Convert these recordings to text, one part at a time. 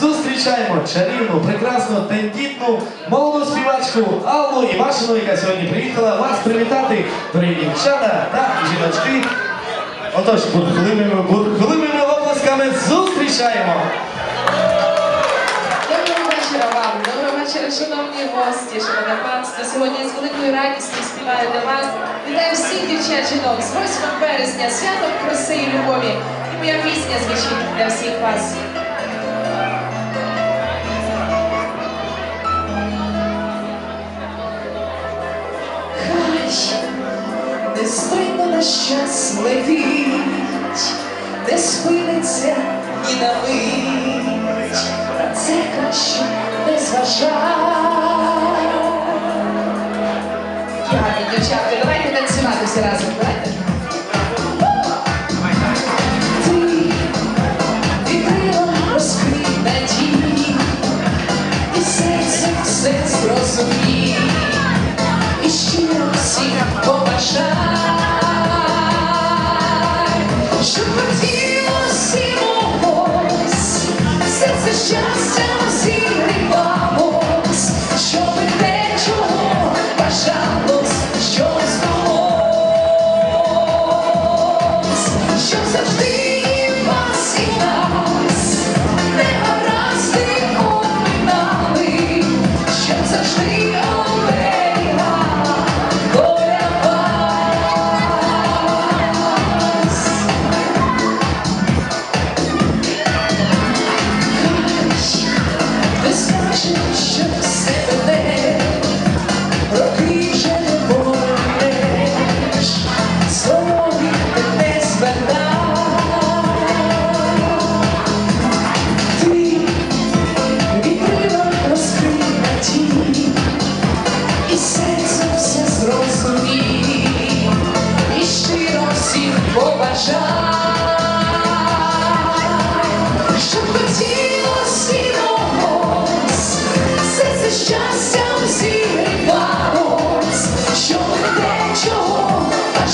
Зустрічаємо чарівну, прекрасну, тендітну, молоду співачку Аллу Івашину, яка сьогодні приїхала вас привітати, дорогі дівчата та жіночки. Отож, бурхливими, бурхливими оплесками зустрічаємо! Доброго вечора вам, доброго вечора, шановні гості, шановне панство. Сьогодні з великою радістю співаю для вас. Вітаю всіх дівчат жінок з 8 березня, святом краси і любові. І моя пісня звучить для всіх вас. Хай на час летить, не спиниться ні на мить, на це краще не зважай. Дівчатки, давайте танцювати всі разом,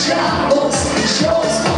já os shows.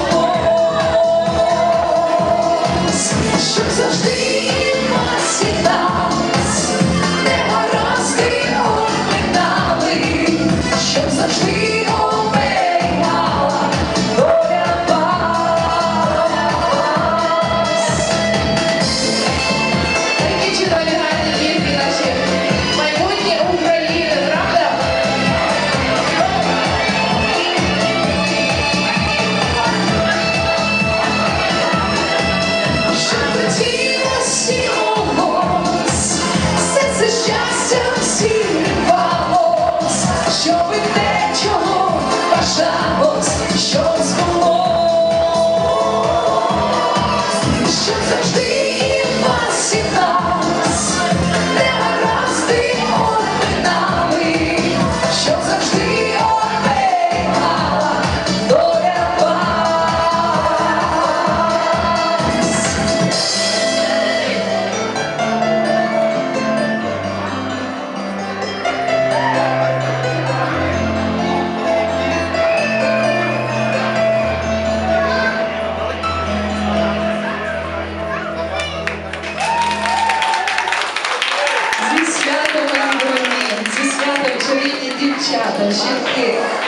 下的身体。